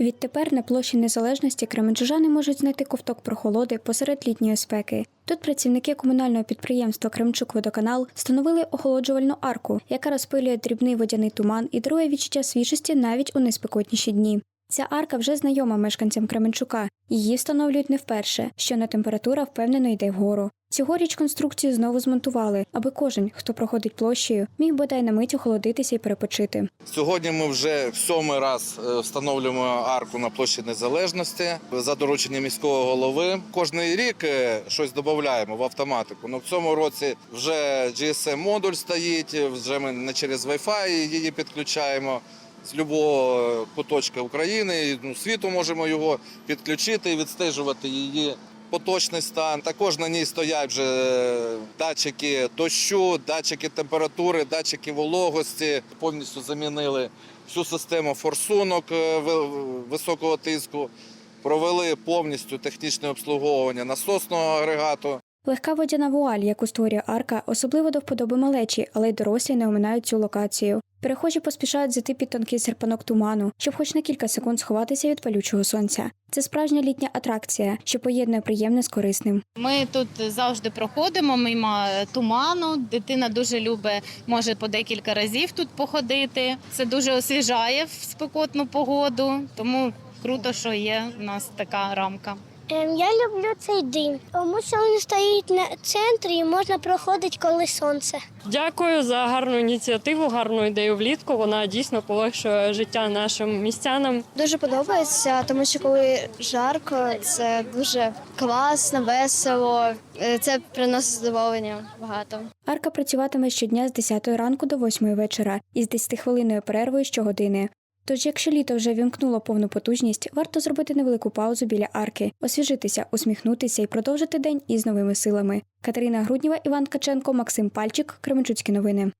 Відтепер на площі Незалежності кременчужани можуть знайти ковток прохолоди посеред літньої спеки. Тут працівники комунального підприємства Кремчук-Водоканал встановили охолоджувальну арку, яка розпилює дрібний водяний туман і дарує відчуття свіжості навіть у найспекотніші дні. Ця арка вже знайома мешканцям Кременчука. Її встановлюють не вперше, щойно температура впевнено йде вгору. Цьогоріч конструкцію знову змонтували, аби кожен, хто проходить площею, міг бодай на мить охолодитися і перепочити. Сьогодні ми вже в сьомий раз е, встановлюємо арку на площі Незалежності за дорученням міського голови. Кожний рік е, щось додаємо в автоматику. Ну в цьому році вже GSM-модуль стоїть, вже ми не через Wi-Fi її підключаємо. З будь-якого куточка України, ну, світу можемо його підключити і відстежувати її поточний стан. Також на ній стоять вже датчики дощу, датчики температури, датчики вологості. Повністю замінили всю систему форсунок е, високого тиску. Провели повністю технічне обслуговування насосного агрегату. Легка водяна вуаль, яку створює арка, особливо до вподоби малечі, але й дорослі не оминають цю локацію. Перехожі поспішають зайти під тонкий серпанок туману, щоб хоч на кілька секунд сховатися від палючого сонця. Це справжня літня атракція, що поєднує приємне з корисним. Ми тут завжди проходимо мимо туману. Дитина дуже любить, може по декілька разів тут походити. Це дуже освіжає в спекотну погоду, тому круто, що є в нас така рамка. Ем, Я люблю цей дим, тому що він стоїть на центрі і можна проходити, коли сонце. Дякую за гарну ініціативу, гарну ідею влітку. Вона дійсно полегшує життя нашим містянам. Дуже подобається, тому що коли жарко, це дуже класно, весело. Е, Це приносить задоволення багато. Арка працюватиме щодня з 10 ранку до 8 вечора із 10-хвилинною перервою щогодини. Тож, якщо літо вже вімкнуло повну потужність, варто зробити невелику паузу біля арки, освіжитися, усміхнутися і продовжити день із новими силами. Катерина Грудніва, Іван Каченко, Максим Пальчик, Кременчуцькі новини.